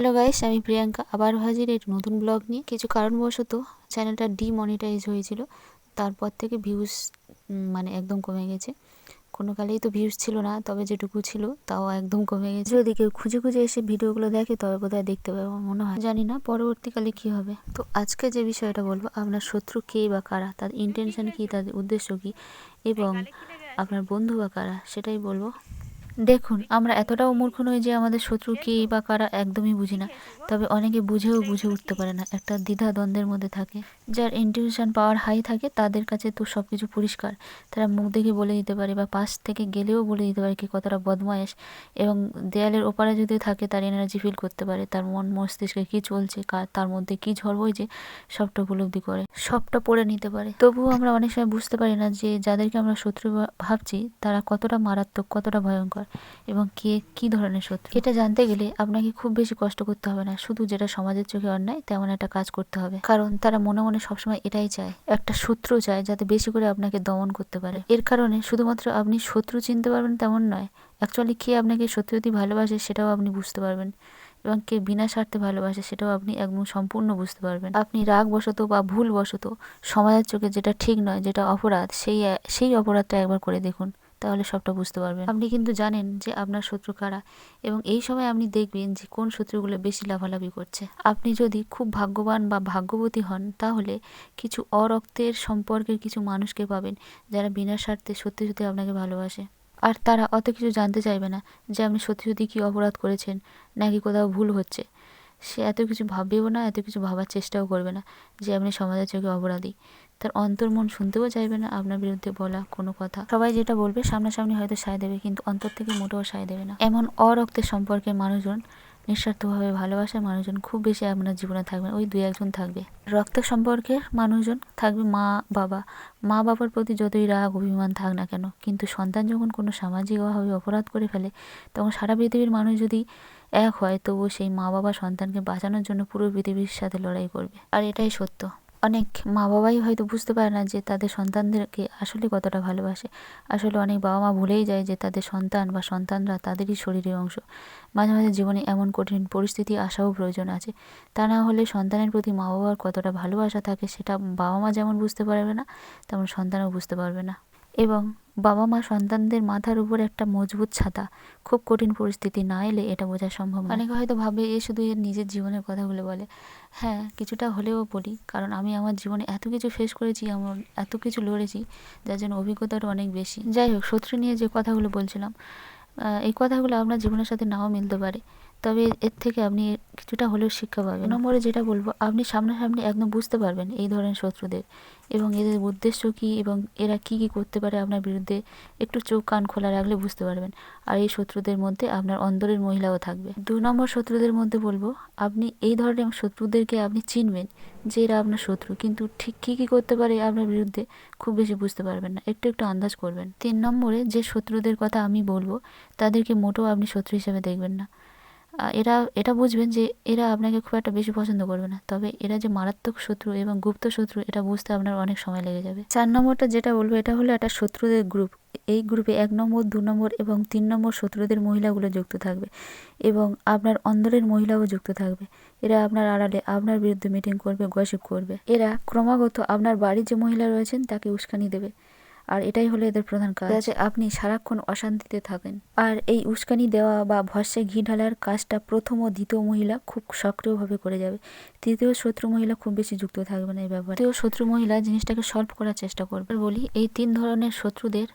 Hello guys, আমি প্রিয়াঙ্কা আবার হাজির একটি নতুন ব্লগ নিয়ে। কিছু কারণবশত চ্যানেলটা ডিমনিটাইজ হয়েছিল, তারপর থেকে ভিউজ মানে একদম কমে গেছে। কোনো কালেই তো ভিউজ ছিল না, তবে যেটুকু ছিল তাও একদম কমে গেছে। যদি কেউ খুঁজে খুঁজে এসে ভিডিওগুলো দেখে, তবে বোধহয় দেখতে পাবে আমার মনে হয়। জানি না পরবর্তীকালে কি হবে। তো আজকে যে বিষয়টা বলব, আপনার শত্রু কে বা কারা, তার ইন্টেনশন কি তাদের উদ্দেশ্য কি, এবং আপনার বন্ধু বা কারা, সেটাই বলব। দেখুন, আমরা এতটাও মূর্খ নই যে আমাদের শত্রু কে বা কারা একদমই বুঝি না। তবে অনেকে বুঝেও বুঝে উঠতে পারে না। একটা দ্বিধা দ্বন্দ্বের মধ্যে থাকে। যার ইন্টিউশন পাওয়ার হাই থাকে, তাদের কাছে তো সব কিছু পরিষ্কার। তারা মুখ দেখে বলে দিতে পারে বা পাশ থেকে গেলেও বলে দিতে পারে কি কতটা বদমায়েশ। এবং দেয়ালের ওপারে যদি থাকে, তার এনার্জি ফিল করতে পারে। তার মন মস্তিষ্কে কী চলছে তার মধ্যে কী ঝড় বইছে, সবটা উপলব্ধি করে। সবটা পড়ে নিতে পারে। তবুও আমরা অনেক সময় বুঝতে পারি না যে, যাদেরকে আমরা শত্রু ভাবছি, তারা কতটা মারাত্মক, কতটা ভয়ঙ্কর। এবং কে, কি ধরনের শত্রু? এটা জানতে গেলে আপনাকে খুব বেশি কষ্ট করতে হবে না। শুধু যেটা সমাজের চোখে অন্যায়, তেমন একটা কাজ করতে হবে। কারণ তারা মনে মনে সবসময় এটাই চায়, একটা শত্রু চায় যাতে বেশি করে আপনাকে দমন করতে পারে। এর কারণে শুধুমাত্র আপনি শত্রু চিনতে পারবেন তেমন নয় অ্যাকচুয়ালি কে আপনাকে সত্যি সত্যি ভালোবাসে সেটাও আপনি বুঝতে পারবেন। এবং কে বিনা স্বার্থে ভালোবাসে সেটাও আপনি একদম সম্পূর্ণ বুঝতে পারবেন। আপনি রাগ বশত বা ভুল বশত সমাজের চোখে যেটা ঠিক নয়, যেটা অপরাধ, সেই সেই অপরাধটা একবার করে দেখুন। তাহলে সবটা বুঝতে পারবেন। আপনি কিন্তু জানেন যে আপনার শত্রু কারা এবং এই সময় আপনি দেখবেন যে কোন শত্রুগুলো বেশি লাভালাভি করছে। আপনি যদি খুব ভাগ্যবান বা ভাগ্যবতী হন, তাহলে কিছু অরক্তের সম্পর্কের কিছু মানুষকে পাবেন যারা বিনা স্বার্থে সত্যি সত্যি আপনাকে ভালোবাসে। আর তারা অত কিছু জানতে চাইবে না যে আপনি সত্যি সত্যি কী অপরাধ করেছেন নাকি কোথাও ভুল হচ্ছে। সে এত কিছু ভাববেও না, এত কিছু ভাবার চেষ্টাও করবে না যে আপনি সমাজের চোখে অপরাধী। তার অন্তর মন শুনতেও চাইবে না, আপনার বিরুদ্ধে বলা কোনো কথা। সবাই যেটা বলবে সামনাসামনি হয়তো সায় দেবে, কিন্তু অন্তর থেকে মোটেও সায় দেবে না। এমন অরক্তের সম্পর্কে মানুষজন নিঃস্বার্থভাবে ভালোবাসার মানুষজন খুব বেশি আপনার জীবনে থাকবে ওই দুই একজন থাকবে। রক্ত সম্পর্কের মানুষজন থাকবে মা, বাবা। মা, বাবার প্রতি যতই রাগ, অভিমান থাক না কেন, কিন্তু সন্তান যখন কোনো সামাজিক অভাবে অপরাধ করে ফেলে, তখন সারা পৃথিবীর মানুষ যদি এক হয়, তবুও সেই মা, বাবা সন্তানকে বাঁচানোর জন্য পুরো পৃথিবীর সাথে লড়াই করবে। আর এটাই সত্য। অনেক মা বাবাই হয়তো বুঝতে পারে না যে তাদের সন্তানদেরকে আসলে কতটা ভালোবাসে। আসলে অনেক বাবা মা ভুলেই যায় যে তাদের সন্তান বা সন্তানরা তাদেরই শরীরের অংশ। মাঝে মাঝে জীবনে এমন কঠিন পরিস্থিতি আসাও প্রয়োজন আছে। তা না হলে সন্তানের প্রতি মা বাবার কতটা ভালোবাসা থাকে সেটা বাবা মা যেমন বুঝতে পারবে না, তেমন সন্তানও বুঝতে পারবে না। এবং বাবা মা সন্তানদের মাথার উপর একটা মজবুত ছাতা। খুব কঠিন পরিস্থিতি, না এলে এটা বোঝা সম্ভব অনেকে হয়তো ভাবে এ শুধু এর নিজের জীবনের কথাগুলো বলে হ্যাঁ কিছুটা হলেও বলি, কারণ আমি আমার জীবনে এত কিছু ফেস করেছি এমন এত কিছু লড়েছি, যার জন্য অভিজ্ঞতাটা অনেক বেশি। যাই হোক, শত্রু নিয়ে যে কথাগুলো বলছিলাম এই কথাগুলো আপনার জীবনের সাথে নাও মিলতে পারে। তবে এর থেকে আপনি কিছুটা হলেও শিক্ষা পাবেন। নম্বরে যেটা বলব আপনি সামনাসামনি একদম বুঝতে পারবেন এই ধরনের শত্রুদের এবং এদের উদ্দেশ্য কী এবং এরা কি কি করতে পারে আপনার বিরুদ্ধে একটু চোখ কান খোলা রাখলে বুঝতে পারবেন। আর এই শত্রুদের মধ্যে আপনার অন্তরের মহিলাও থাকবে। দু নম্বর শত্রুদের মধ্যে বলব আপনি এই ধরনের শত্রুদেরকে আপনি চিনবেন যে এরা আপনার শত্রু কিন্তু ঠিক কী কী করতে পারে আপনার বিরুদ্ধে খুব বেশি বুঝতে পারবেন না। একটু একটু আন্দাজ করবেন। তিন নম্বরে যে শত্রুদের কথা আমি বলব তাদেরকে মোটেও আপনি শত্রু হিসেবে দেখবেন না। এরা, এটা বুঝবেন যে এরা আপনাকে খুব একটা বেশি পছন্দ করবে না। তবে এরা যে মারাত্মক শত্রু এবং গুপ্ত শত্রু, এটা বুঝতে আপনার অনেক সময় লেগে যাবে। চার নম্বরটা যেটা বলব, এটা হলো একটা শত্রুদের গ্রুপ। এই গ্রুপে এক নম্বর, দু নম্বর এবং তিন নম্বর শত্রুদের মহিলাগুলো যুক্ত থাকবে এবং আপনার অন্দরের মহিলাও যুক্ত থাকবে। এরা আপনার আড়ালে আপনার বিরুদ্ধে মিটিং করবে, গসিপ করবে। এরা ক্রমাগত আপনার বাড়ির যে মহিলা রয়েছেন, তাকে উস্কানি দেবে। আর এটাই হলো এদের প্রধান কাজ। যাতে আপনি সারাক্ষণ অশান্তিতে থাকেন। আর এই উস্কানি দেওয়া বা ভস্যে ঘি ঢালার কাজটা প্রথম ও দ্বিতীয় মহিলা খুব সক্রিয়ভাবে করে যাবে। তৃতীয় শত্রু মহিলা খুব বেশি যুক্ত থাকবে না এই ব্যাপারে। তৃতীয় শত্রু মহিলা জিনিসটাকে সলভ করার চেষ্টা করবে। বলি এই তিন ধরনের শত্রুদের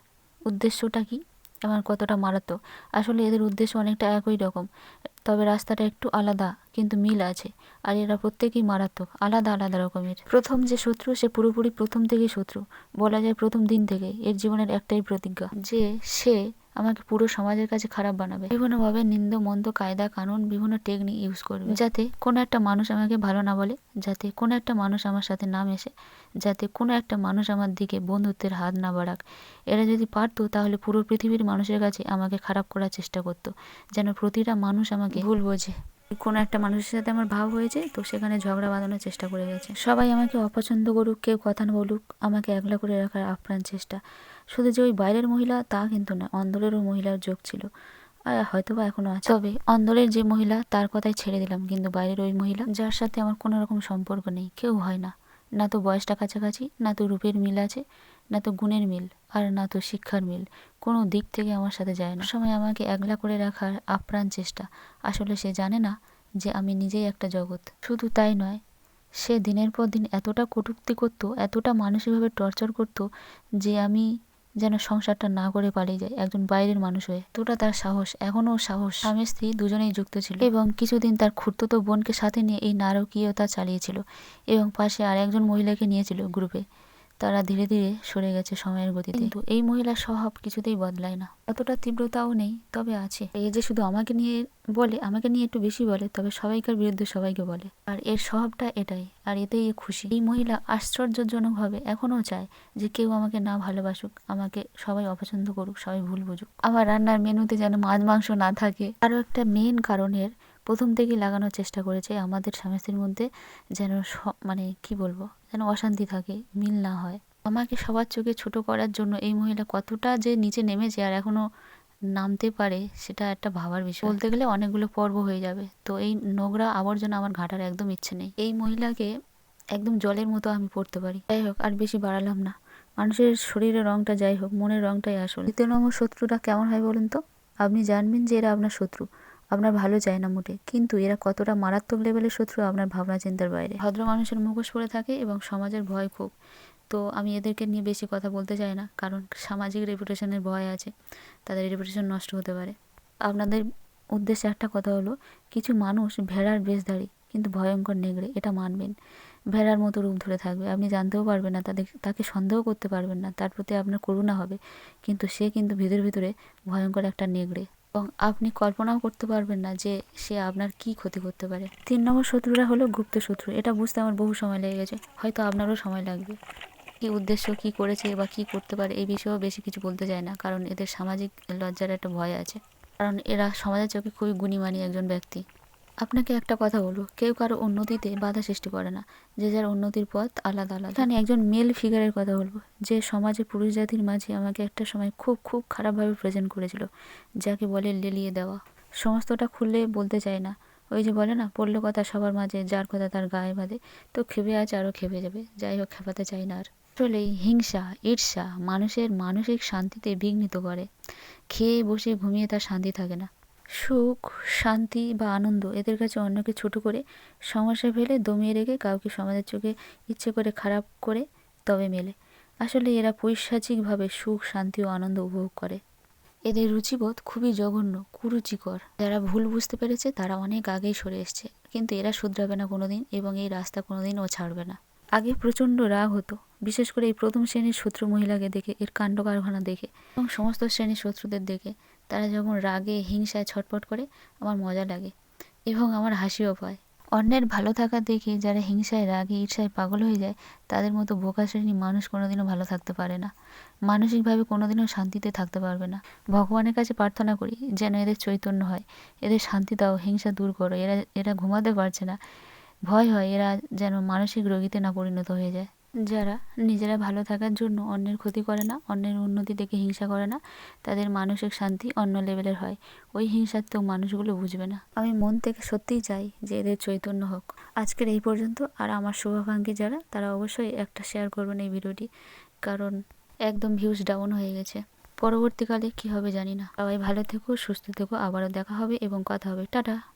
উদ্দেশ্যটা কি? আমার কতটা মারাত্মক। আসলে এদের উদ্দেশ্য অনেকটা একই রকম। তবে রাস্তাটা একটু আলাদা, কিন্তু মিল আছে। আর এরা প্রত্যেকেই মারাত্মক, আলাদা আলাদা রকমের। প্রথম যে শত্রু, সে পুরোপুরি প্রথম থেকেই শত্রু। বলা যায় প্রথম দিন থেকে, এর জীবনের একটাই প্রতিজ্ঞা। যে সে আমাকে পুরো সমাজের কাছে খারাপ বানাবে। বিভিন্নভাবে নিন্দ, মন্দ, কায়দা, কানুন, বিভিন্ন টেকনিক ইউজ করবে। যাতে কোনো একটা মানুষ আমাকে ভালো না বলে, যাতে কোনো একটা মানুষ আমার সাথে না মেশে, যাতে কোনো একটা মানুষ আমার দিকে বন্ধুত্বের হাত না বাড়াক। এরা যদি পারতো, তাহলে পুরো পৃথিবীর মানুষের কাছে আমাকে খারাপ করার চেষ্টা করতো। যেন প্রতিটা মানুষ আমাকে ভুল বোঝে। কোনো একটা মানুষের সাথে আমার ভাব হয়েছে, তো সেখানে ঝগড়া বাঁধানোর চেষ্টা করে গেছে। সবাই আমাকে অপছন্দ করুক, কেউ কথা না বলুক, আমাকে একলা করে রাখার আপ্রাণ চেষ্টা। শুধু যে ওই বাইরের মহিলা, তা কিন্তু না, অন্দরেরও মহিলার যোগ ছিল। আর হয়তো বা এখনও আছে। তবে অন্দরের যে মহিলা, তার কথাই ছেড়ে দিলাম, কিন্তু বাইরের ওই মহিলা, যার সাথে আমার কোনো রকম সম্পর্ক নেই, কেউ হয় না। না তো বয়সটা কাছাকাছি, না তো রূপের মিল আছে। না তো গুণের মিল আর না তো শিক্ষার মিল। কোনো দিক থেকে আমার সাথে যায় না। সময় আমাকে একলা করে রাখার আপ্রাণ চেষ্টা। আসলে সে জানে না যে আমি নিজেই একটা জগৎ। শুধু তাই নয়, সে দিনের পর দিন এতটা কটূক্তি করতো, এতটা মানসিকভাবে টর্চার করতো যে আমি যেন সংসারটা না করে পালিয়ে যায় একজন বাইরের মানুষ হয়ে। এতটা তার সাহস এখনও সাহস। স্বামী স্ত্রী দুজনেই যুক্ত ছিল এবং কিছুদিন তার খুঁড়তুতো বোনকে সাথে নিয়ে এই নারকীয়তা চালিয়েছিল এবং পাশে আর একজন মহিলাকে নিয়েছিল গ্রুপে। তারা ধীরে ধীরে সরে গেছে সময়ের গতিতে। কিন্তু এই মহিলার স্বভাব কিছুতেই বদলায় না। অতটা তীব্রতাও নেই, তবে আছে। এই যে শুধু আমাকে নিয়ে বলে, আমাকে নিয়ে একটু বেশি বলে, তবে সবাইকার বিরুদ্ধে সবাইকে বলে। আর এর স্বভাবটা এটাই, আর এতেই খুশি। এই মহিলা আশ্চর্যজনকভাবে এখনও চায় যে কেউ আমাকে না ভালোবাসুক, আমাকে সবাই অপছন্দ করুক, সবাই ভুল বুঝুক। আমার রান্নার মেনুতে যেন মাছ, মাংস না থাকে। আরও একটা মেন কারণের প্রথম থেকেই লাগানোর চেষ্টা করেছে আমাদের স্বামী মধ্যে যেন মানে কি বলব? যেন অশান্তি থাকে, মিল না হয়। আমাকে সবার চোখে ছোট করার জন্য এই মহিলা কতটা যে নিচে নেমেছে আর এখনও নামতে পারে, সেটা একটা ভাবার বিষয়। বলতে গেলে অনেকগুলো পর্ব হয়ে যাবে, তো এই নোংরা আবর্জনা আমার ঘাটার একদম ইচ্ছে নেই। এই মহিলাকে একদম জলের মতো আমি পড়তে পারি। যাই হোক, আর বেশি বাড়ালাম না। মানুষের শরীরের রংটা যাই হোক, মনের রংটাই আসল। দ্বিতীয় নম্বর শত্রুটা কেমন হয় বলুন তো? আপনি জানবেন যে এরা আপনার শত্রু। আপনার ভালো চায় না মোটে। কিন্তু এরা কতটা মারাত্মক লেভেলের শত্রু, আপনার ভাবনা চিন্তার বাইরে। ভদ্র মানুষের মুখোশ পড়ে থাকে এবং সমাজের ভয় খুব। তো আমি এদেরকে নিয়ে বেশি কথা বলতে চাই না, কারণ সামাজিক রেপুটেশনের ভয় আছে। তাদের রেপুটেশন নষ্ট হতে পারে। আপনাদের উদ্দেশ্যে একটা কথা হলো, কিছু মানুষ ভেড়ার বেশধারী, কিন্তু ভয়ঙ্কর নেগড়ে, এটা মানবেন। ভেড়ার মতো রূপ ধরে থাকবে। আপনি জানতেও পারবেন না, তাদের, তাকে সন্দেহ করতে পারবেন না, তার প্রতি আপনার করুণা হবে। কিন্তু সে কিন্তু ভিতরে ভিতরে ভয়ঙ্কর একটা নেগড়ে। এবং আপনি কল্পনাও করতে পারবেন না যে সে আপনার কি ক্ষতি করতে পারে। তিন নম্বর শত্রুরা হলো গুপ্ত শত্রু। এটা বুঝতে আমার বহু সময় লেগে গেছে। হয়তো আপনারও সময় লাগবে। কি উদ্দেশ্য, কি করেছে বা কি করতে পারে এই বিষয়েও বেশি কিছু বলতে চায় না, কারণ এদের সামাজিক লজ্জার একটা ভয় আছে। কারণ এরা সমাজের চোখে খুবই গুণীমানী একজন ব্যক্তি। আপনাকে একটা কথা বলব, কেউ কারও উন্নতিতে বাধা সৃষ্টি করে না, যে যার উন্নতির পথ আলাদা আলাদা। এখানে একজন মেল ফিগারের কথা বলব, যে সমাজে পুরুষ জাতির মাঝে আমাকে একটা সময় খুব খুব খারাপভাবে প্রেজেন্ট করেছিল, যাকে বলে লেলিয়ে দেওয়া। সমস্তটা খুললে বলতে চাই না। ওই যে বলে না, পড়ল কথা সবার মাঝে, যার কথা তার গায়ে বাঁধে, তো খেপে আছে আরও খেপে যাবে, যাই হোক খেপাতে চাই না আর। আসলেই হিংসা, ঈর্ষা মানুষের মানসিক শান্তিতে বিঘ্নিত করে। খেয়ে বসে ঘুমিয়ে তার শান্তি থাকে না। সুখ, শান্তি বা আনন্দ এদের কাছে অন্যকে ছোট করে সমস্যা ফেলে দমিয়ে রেখে কাউকে সমাজের চোখে ইচ্ছে করে খারাপ করে তবে মেলে। আসলে এরা পৈশাচিকভাবে সুখ, শান্তি ও আনন্দ উপভোগ করে। এদের রুচিবোধ খুবই জঘন্য, কুরুচিকর। যারা ভুল বুঝতে পেরেছে তারা অনেক আগেই সরে এসছে। কিন্তু এরা শুধরাবে না কোনোদিন এবং এই রাস্তা কোনোদিন ও ছাড়বে না। আগে প্রচণ্ড রাগ হতো। বিশেষ করে এই প্রথম শ্রেণির শত্রু মহিলাকে দেখে, এর কাণ্ড কারখানা দেখে এবং সমস্ত শ্রেণির শত্রুদের দেখে তারা যখন রাগে, হিংসায় ছটপট করে, আমার মজা লাগে এবং আমার হাসিও পায়। অন্যের ভালো থাকা দেখে যারা হিংসায় রাগে, ঈর্ষায় পাগল হয়ে যায়, তাদের মতো বোকা শ্রেণির মানুষ কোনোদিনও ভালো থাকতে পারে না। মানসিকভাবে কোনোদিনও শান্তিতে থাকতে পারবে না। ভগবানের কাছে প্রার্থনা করি যেন এদের চৈতন্য হয়, এদের শান্তি দাও, হিংসা দূর করো, এরা এরা ঘুমাতে পারছে না। ভয় হয়, এরা যেন মানসিক রোগীতে না পরিণত হয়ে যায়। যারা নিজেরা ভালো থাকার জন্য অন্যের ক্ষতি করে না, অন্যের উন্নতি দেখে হিংসা করে না, তাদের মানসিক শান্তি অন্য লেভেলের হয়। ওই হিংসাত্মক মানুষগুলো বুঝবে না। আমি মন থেকে সত্যিই চাই যে এদের চৈতন্য হোক। আজকের এই পর্যন্ত, আর আমার শুভাকাঙ্ক্ষী যারা, তারা অবশ্যই একটা শেয়ার করবেন এই ভিডিওটি, কারণ একদম ভিউজ ডাউন হয়ে গেছে। পরবর্তীকালে কি হবে জানি না। সবাই ভালো থেকো, সুস্থ থেকো, আবারও দেখা হবে এবং কথা হবে। টাটা!